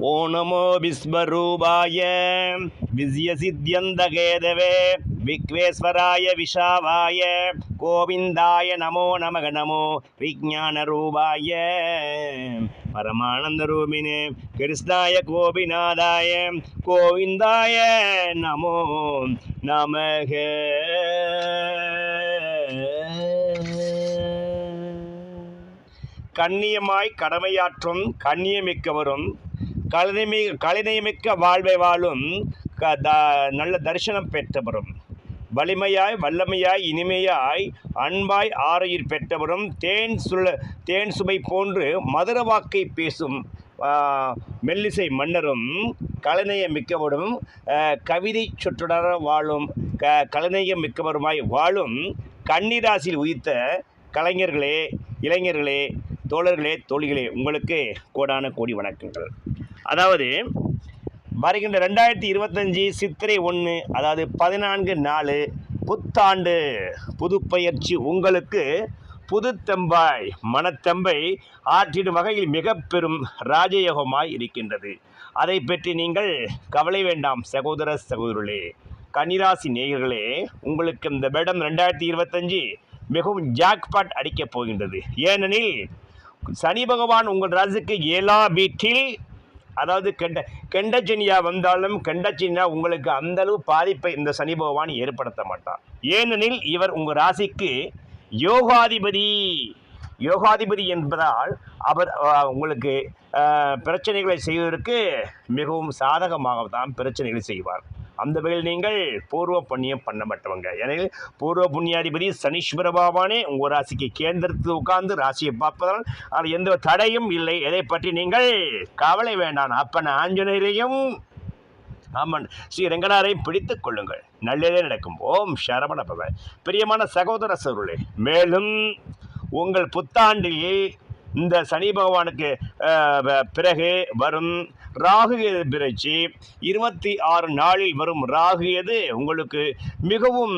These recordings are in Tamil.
ஓ நமோ விஸ்வரூபாய விஜயசித்யந்தகேதவே விக்வேஸ்வராய விஷாவாய கோவிந்தாய நமோ நமக நமோ விஜான ரூபாய பரமானந்த ரூபினே கிருஷ்ணாய கோபிநாதாய கோவிந்தாய நமோ நமக கண்ணியமாய் கடமையாற்றும் கண்ணியமிக்கவரும் கலைமை கலைநயமிக்க வாழ்வை வாழும் க த நல்ல தரிசனம் பெற்றவரும். வலிமையாய் வல்லமையாய் இனிமையாய் அன்பாய் ஆரையில் பெற்றவரும். தேன் சுல தேன் சுமை போன்று மதுர வாக்கை பேசும் மெல்லிசை மன்னரும் கலைநயம் மிக்கவரும் கவிதை சுற்றுடர வாழும் க கலைநயம் மிக்கவருமாய் வாழும் கன்னிராசியில் உயிர்த்த கலைஞர்களே இளைஞர்களே தோழர்களே தோழிகளே உங்களுக்கு கோடான கோடி வணக்கங்கள். அதாவது வருகின்ற ரெண்டாயிரத்தி இருபத்தஞ்சி சித்திரை ஒன்று அதாவது பதினான்கு நாலு புத்தாண்டு. புதுப்பயிற்சி உங்களுக்கு புதுத்தெம்பாய் மனத்தெம்பை ஆற்றிடும் வகையில் மிக பெரும் ராஜயோகமாய் இருக்கின்றது. அதை பற்றி நீங்கள் கவலை வேண்டாம் சகோதர சகோதரர்களே கன்னிராசி நேயர்களே உங்களுக்கு இந்த வருடம் ரெண்டாயிரத்தி இருபத்தஞ்சி மிகவும் ஜாக்பாட் அடிக்கப் போகின்றது. ஏனெனில் சனி பகவான் உங்கள் ராசிக்கு ஏழா வீட்டில் அதாவது கெண்ட கெண்டச்சனியா வந்தாலும் கெண்டச்சனியா உங்களுக்கு அந்த அளவு பாதிப்பை இந்த சனி பகவான் ஏற்படுத்த மாட்டார். ஏனெனில் இவர் உங்கள் ராசிக்கு யோகாதிபதி. யோகாதிபதி என்பதால் அவர் உங்களுக்கு பிரச்சனைகளை செய்வதற்கு மிகவும் சாதகமாக தான் பிரச்சனைகளை செய்வார். அந்த வகையில் நீங்கள் பூர்வ புண்ணியம் பண்ணப்பட்டவங்க எனவே பூர்வ புண்ணியாதிபதி சனீஸ்வர பாபானே உங்கள் ராசிக்கு கேந்திரத்தில் உட்கார்ந்து ராசியை பார்ப்பதால் அதில் எந்த தடையும் இல்லை. எதை பற்றி நீங்கள் கவலை வேண்டாம். அப்பன் ஆஞ்சநேயரையும் ஆமன் ஸ்ரீ ரங்கனாரையும் பிடித்துக் கொள்ளுங்கள். நல்லதே நடக்கும். ஓம் சரவண பவன் பிரியமான சகோதர சருளே மேலும் உங்கள் புத்தாண்டில் இந்த சனி பகவானுக்கு பிறகு வரும் ராகு எது பிறச்சி இருபத்தி ஆறு நாளில் வரும் ராகு எது? உங்களுக்கு மிகவும்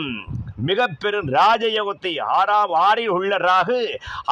மிக பெரும் ராஜயோகத்தை ஆறாம் ஆறில் உள்ள ராகு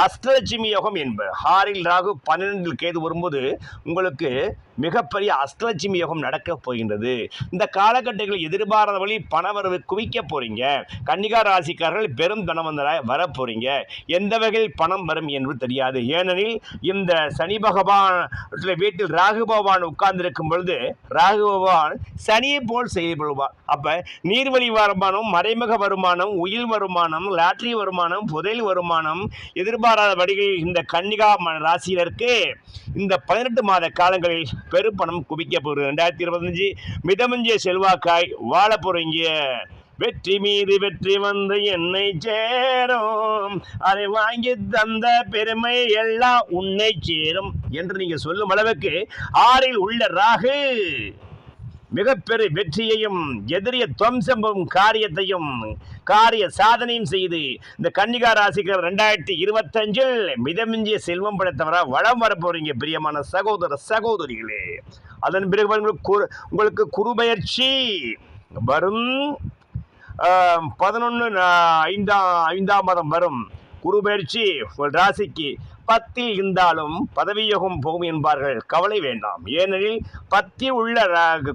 அஷ்டலட்சுமி யோகம் என்பது ஆறில் ராகு பன்னிரெண்டில் கேது வரும்போது உங்களுக்கு மிகப்பெரிய அஷ்டலட்சுமி யோகம் நடக்கப் போகின்றது. இந்த காலகட்டங்களில் எதிர்பாராத வழி பணவரவு குவிக்க போறீங்க. கன்னிகா ராசிக்காரர்கள் பெரும் தனவந்தராய் வர போறீங்க. எந்த வகையில் பணம் வரும் என்று தெரியாது. ஏனெனில் இந்த சனி பகவான் வீட்டில் ராகு பகவான் உட்கார்ந்திருக்கும் பொழுது ராகு பகவான் சனியை போல் செயல்படுவார் அப்ப நீர்வழி வருமானம் மறைமுக வருமானம் உயில் வருமானம் லாட்ரி வருமானம் புதையல் வருமானம் எதிர்பாராத வழிகளில் இந்த கன்னிகா ம- ராசியினருக்கு இந்த பதினெட்டு மாத காலங்களில் பெருப்பணம் குவிக்க போகிறது. ரெண்டாயிரத்தி இருபத்தஞ்சு மிதமஞ்சிய செல்வாக்காய் வாழ போகிறீங்க வெற்றி மீது வெற்றி வந்து என்னை சேரும். அதை வாங்கி தந்த பெருமை எல்லாம் உன்னை சேரும் என்று நீங்கள் சொல்லும் அளவுக்கு ஆறில் உள்ள ராகு. மிகப்பெரிய வெற்றியையும் எதிரிய துவம்சம்பும் காரியத்தையும் காரிய சாதனையும் செய்து இந்த கன்னிகா ராசிக்கு ரெண்டாயிரத்தி இருபத்தஞ்சில் மிதமிஞ்சிய செல்வம் படைத்தவராக வளம் வரப்போறீங்க பிரியமான சகோதர சகோதரிகளே. அதன் பிறகு உங்களுக்கு குரு- உங்களுக்கு வரும். பதினொன்று ஐந்தாம் ஐந்தாம் மாதம் வரும். குருபெயர்ச்சி உங்கள் ராசிக்கு பத்தில் இருந்தாலும் பதவியோகம் போகும் என்பார்கள். கவலை வேண்டாம். ஏனெனில் பத்தி உள்ள ர-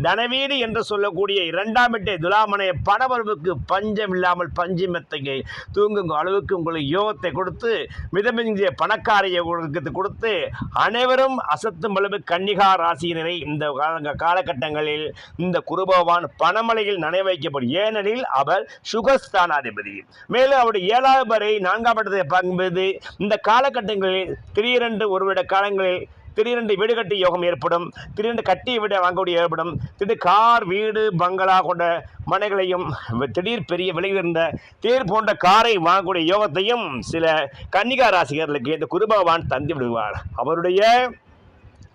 தனவீடு என்று சொல்லக்கூடிய இரண்டாம் எட்டை துலாமனைய பணவரவுக்கு பஞ்சம் இல்லாமல் பஞ்சமெத்தையை தூங்கும் அளவுக்கு உங்களுக்கு யோகத்தை கொடுத்து மிதமிஞ்சிய பணக்காரிய கொடுத்து கொடுத்து அனைவரும் அசத்தும் அளவு கன்னிகா ராசியினரை இந்த கால- காலகட்டங்களில் இந்த குருபகவான் பணமலையில் நனைய வைக்கப்படும். ஏனெனில் அவர் சுகஸ்தானாதிபதி. மேலும் அவருடைய ஏழாவது வரை நான்காம் இடத்தை பார்க்கும்போது இந்த காலகட்டங்களில் திடீரென்று ஒருவிட காலங்களில் திடீரென்று வீடு கட்டி யோகம் ஏற்படும் திடீரென்று கட்டிய வீடு வாங்கக்கூடிய ஏற்படும் திடீர் கார் வீடு பங்களா கொண்ட மனைகளையும் திடீர் பெரிய விலை தேர் போன்ற காரை வாங்கக்கூடிய யோகத்தையும் சில கன்னிகா ராசிகர்களுக்கு இந்த குருபகவான் தந்து விடுவார். அவருடைய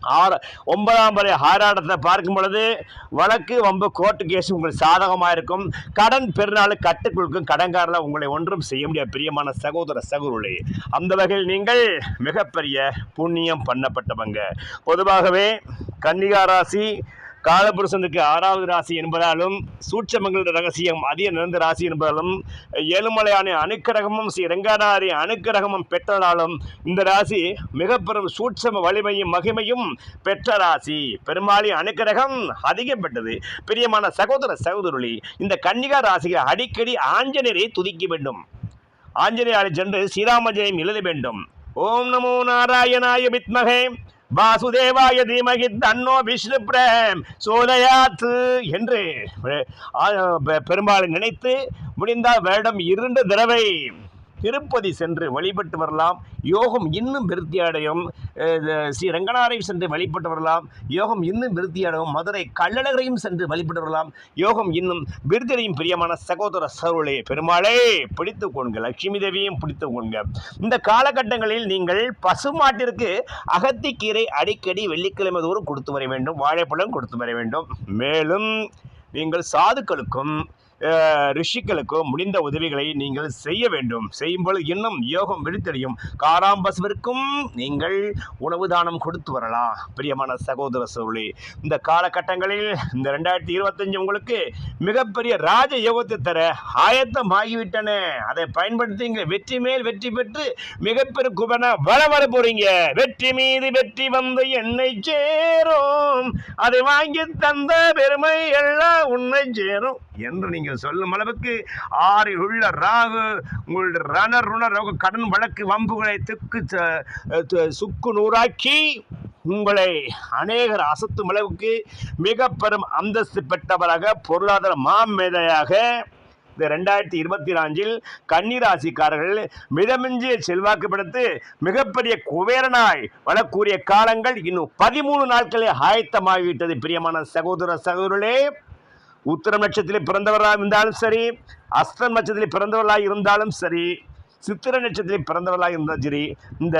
ஆறு ஒன்பதாம் வரை ஆறாடத்தை பார்க்கும் பொழுது வழக்கு வம்பு கோர்ட்டு கேஸ் உங்களுக்கு சாதகமாக இருக்கும் கடன் பெருநாள் கட்டுக்குழுக்கும் கடன்காரில் உங்களை ஒன்றும் செய்ய முடியாது பிரியமான சகோதர சகோதரர்களே அந்த வகையில் நீங்கள் மிகப்பெரிய புண்ணியம் பண்ணப்பட்டவங்க. பொதுவாகவே கன்னிகா ராசி காலபுருஷனுக்கு ஆறாவது ராசி என்பதாலும் சூட்சமங்கள ரகசியம் அதிக நிறந்த ராசி என்பதாலும் ஏழுமலையான அணுக்கரகமும் ஸ்ரீ ரங்கநாதி அணுக்கரகமும் பெற்றதாலும் இந்த ராசி மிக பெரும் சூட்சம வலிமையும் மகிமையும் பெற்ற ராசி. பெருமாளி அணுக்கரகம் அதிகம் பெற்றது பிரியமான சகோதர சகோதரொளி இந்த கன்னிகா ராசியை அடிக்கடி ஆஞ்சநேயரை துதிக்க வேண்டும். ஆஞ்சநேயரை சென்று ஸ்ரீராம ஜெயம் எழுத வேண்டும். ஓம் நமோ நாராயணாய வித்மகே வாசுதேவாய தீமகி தன்னோ விஷ்ணு பிரேம் சோதயாத்து என்று பெ- பெருமாளை நினைத்து முடிந்தால் வேடம் இருண்ட தடவை. திருப்பதி சென்று வழிபட்டு வரலாம். யோகம் இன்னும் விருத்தி அடையும். ஸ்ரீ ரங்கநாரை சென்று வழிபட்டு வரலாம். யோகம் இன்னும் விருத்தி அடையும். மதுரை கள்ளழகரையும் சென்று வழிபட்டு வரலாம். யோகம் இன்னும் விருத்தியடையும் பிரியமான சகோதர சருளே பெருமாளே பிடித்து கொள்க. லட்சுமி தேவியும் பிடித்து கொள்க. இந்த காலகட்டங்களில் நீங்கள் பசுமாட்டிற்கு அகத்திக்கீரை அடிக்கடி வெள்ளிக்கிழமை தோறும் கொடுத்து வர வேண்டும். வாழைப்பழம் கொடுத்து வர வேண்டும். மேலும் நீங்கள் சாதுக்களுக்கும் ரிஷிகளுக்கு ரிஷிகளுக்கும் முடிந்த உதவிகளை நீங்கள் செய்ய வேண்டும். செய்யும்பொழுது இன்னும் யோகம் விழித்தடையும். காராம்பசுவிற்கும் நீங்கள் உணவு தானம் கொடுத்து வரலாம் பிரியமான சகோதர சோழி இந்த காலகட்டங்களில் இந்த ரெண்டாயிரத்தி இருபத்தஞ்சு உங்களுக்கு மிகப்பெரிய ராஜ யோகத்தை தர ஆயத்தமாகிவிட்டன அதை பயன்படுத்திங்க வெற்றி மேல் வெற்றி பெற்று மிகப்பெரிய குபன வள வர போறீங்க. வெற்றி மீது வெற்றி வந்து என்னை சேரும். அதை வாங்கி தந்த பெருமை எல்லாம் உன்னை சேரும். என்று நீங்கள் சொல்லும் அளவுக்கு ஆறில் உள்ள ராகு உங்களுடைய ரண ருண ரோக கடன் வழக்கு வம்புகளை திக்கு சுக்கு நூறாக்கி உங்களை அநேகர் அசத்தும் அளவுக்கு மிக பெரும் அந்தஸ்து பெற்றவராக பொருளாதார மாமேதையாக இந்த ரெண்டாயிரத்தி இருபத்தி நான்கில் கன்னிராசிக்காரர்கள் மிதமிஞ்சிய செல்வாக்கு படுத்து மிகப்பெரிய குபேரனாய் வரக்கூடிய காலங்கள் இன்னும் பதிமூணு நாட்களே ஆயத்தமாகிவிட்டது. பிரியமான சகோதர சகோதரர்களே உத்தரம் நட்சத்திரத்தில் பிறந்தவராக இருந்தாலும் சரி அஸ்தம் நட்சத்திரத்தில் பிறந்தவர்களாக இருந்தாலும் சரி சித்திர நட்சத்திரத்தில் பிறந்தவர்களாக இருந்தால் சரி இந்த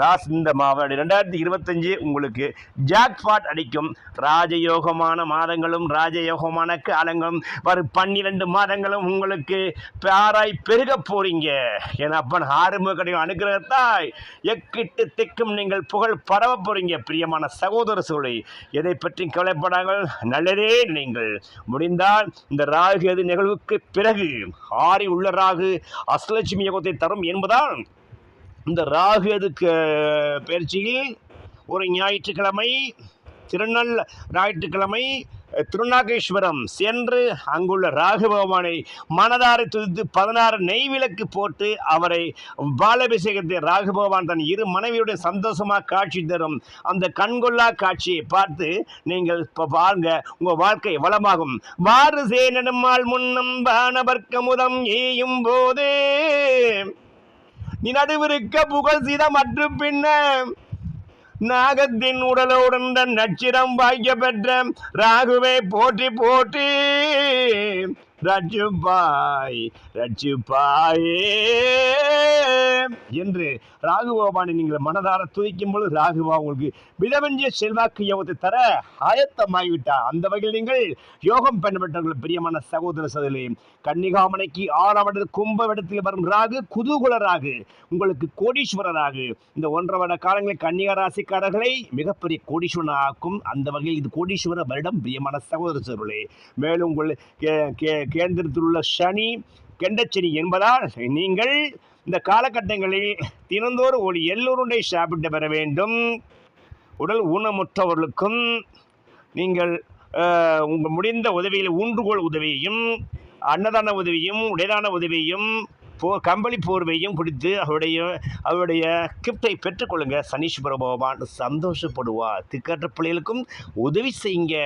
ராஸ் இந்த மாவட்டம் ரெண்டாயிரத்தி இருபத்தஞ்சு உங்களுக்கு ஜாக்பாட் அடிக்கும். ராஜயோகமான மாதங்களும் ராஜயோகமான காலங்களும் வரும் பன்னிரெண்டு மாதங்களும் உங்களுக்கு பாராய் பெருக போறீங்க. என அப்பன் ஆறுமுக கடையும் அனுகிரகத்தாய் எக்கிட்டு திக்கும் நீங்கள் புகழ் பரவ போறீங்க. பிரியமான சகோதர சூழலை எதை பற்றி கவலைப்படாமல் நல்லதே நீங்கள். முடிந்தால் இந்த ராகு எது நிகழ்வுக்கு பிறகு? ஆறி உள்ள ராகு அசலட்சுமி யோகத்தை தரும் என்பதால் இந்த ராகு எதுக்கு பயிற்சியில் ஒரு ஞாயிற்றுக்கிழமை திருநெல் ஞாயிற்றுக்கிழமை திருநாகேஸ்வரம் சென்று அங்குள்ள ராகு பகவானை மனதாரை துதித்து பதினாறு நெய் விளக்கு போட்டு அவரை பாலபிஷேகத்தை ராகு பகவான் தன் இரு மனைவியுடைய சந்தோஷமாக காட்சி தரும். அந்த கண்கொள்ளா காட்சியை பார்த்து நீங்கள் இப்போ பாருங்க உங்கள் வாழ்க்கை வளமாகும். வாறு சேனம்மாள் முன்னம் பானவர்க்கமுதம் ஏயும் போது. நீ நடுவிருக்க புகழ் சிதம் அற்று பின்ன நாகத்தின் உடலோடன் நட்சிரம் வாய்க்க பெற்ற ராகுவை போற்றி போற்றி. ரட்சுப்பாய் ரட்சுப்பாயே என்று ராகுபாபானை நீங்கள் மனதார துதிக்கும் பொழுது ராகுபா உங்களுக்கு விதவெஞ்சிய செல்வாக்கு யோகத்தை தர ஆயத்தமாகிவிட்டார். அந்த வகையில் நீங்கள் யோகம் பயன்பட்டவர்கள் பிரியமான சகோதர சகோதரி கன்னிகாமனைக்கு ஆறாம் இடத்தில் வரும் ராகு குதூகுல ராகு உங்களுக்கு கோடீஸ்வரராக இந்த ஒன்றரை வருட காலங்களில் கன்னிகா ராசிக்காரர்களை மிகப்பெரிய கோடீஸ்வரன் ஆக்கும் அந்த வகையில் இது கோடீஸ்வர வருடம் பிரியமான சகோதர சகோதரர்களே மேலும் உங்கள் கே- கே- கேந்திரத்தில் உள்ள சனி கெண்டச்சனி என்பதால் நீங்கள் இந்த காலகட்டங்களில் தினந்தோறும் ஒரு எல்லோருண்டை சாப்பிட்டு பெற வேண்டும். உடல் ஊனமுற்றவர்களுக்கும் நீங்கள் உங்கள் முடிந்த உதவியில் ஊன்றுகோல் உதவியையும் அன்னதான உதவியும் உடைதான உதவியும் போ கம்பளி போர்வையும் பிடித்து அவருடைய அவருடைய கிஃப்டை பெற்றுக்கொள்ளுங்க. சனீஸ்வர பகவான் சந்தோஷப்படுவார். திக்கற்ற பிள்ளைகளுக்கும் உதவி செய்யுங்க.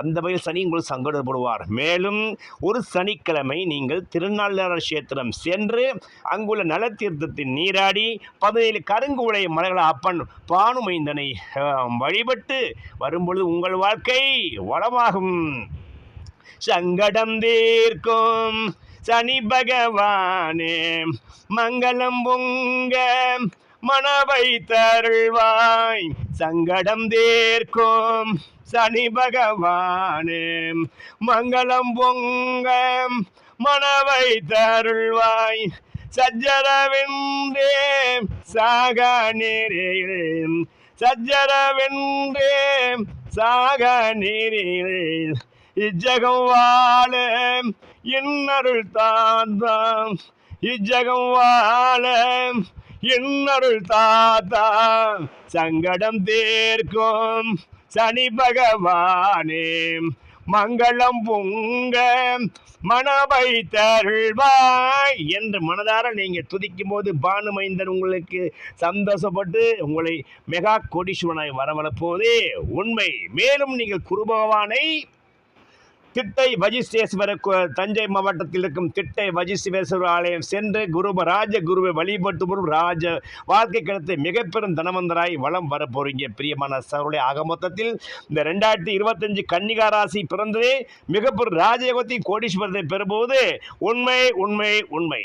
அந்த வகையில் சனி உங்களுக்கு சங்கடப்படுவார். மேலும் ஒரு சனிக்கிழமை நீங்கள் திருநாள்ளார் கஷேத்திரம் சென்று அங்குள்ள நலத்தீர்த்தத்தில் நீராடி பதினேழு கருங்குவளை மலைகள அப்பன் பானுமைந்தனை வழிபட்டு வரும்பொழுது உங்கள் வாழ்க்கை வளமாகும். சங்கடம் தீர்க்கும். சனி பகவானே மங்களம் பொங்க மனவை தருள்வாய். சங்கடம் தேர்க்கும் சனி பகவானே மங்களம் பொங்க மனவை தருள்வாய். சஜ்ஜரவென்றே சாக நேரே சஜ்ஜரவென்றே சாக நீரில் இஜகம் வாழ என்னருள் தாந்தாம் இஜகம் வாழ என்னருள் தாத்தா சங்கடம் தீர்க்கும் சனி பகவானே மங்களம் பொங்க மனவை தருள்வாய் என்று மனதார நீங்கள் துதிக்கும் போது பானுமைந்தன் உங்களுக்கு சந்தோஷப்பட்டு உங்களை மெகா கோடீஸ்வரனாய் வரவரப்போதே உண்மை. மேலும் நீங்கள் குருபகவானை திட்டை வஜிஸ்டேஸ்வரர் தஞ்சை மாவட்டத்தில் இருக்கும் திட்டை வஜிஸ்டேஸ்வரர் ஆலயம் சென்று குரு ராஜ குருவை வழிபட்டு வரும் ராஜ வாழ்க்கை கிடைத்து மிகப்பெரும் தனவந்தராய் வளம் வர பிரியமான சவருடைய ஆக மொத்தத்தில் இந்த ரெண்டாயிரத்தி இருபத்தஞ்சு கன்னிகா ராசி பிறந்ததே மிகப்பெரும் ராஜயோகத்தையும் கோடீஸ்வரத்தை பெறும்போது உண்மை உண்மை உண்மை.